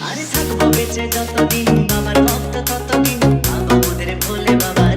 আরে থাকব বেঁচে যতদিন বাবার ভক্ত ততদিন বাবা ওদের ভোলে বাবা।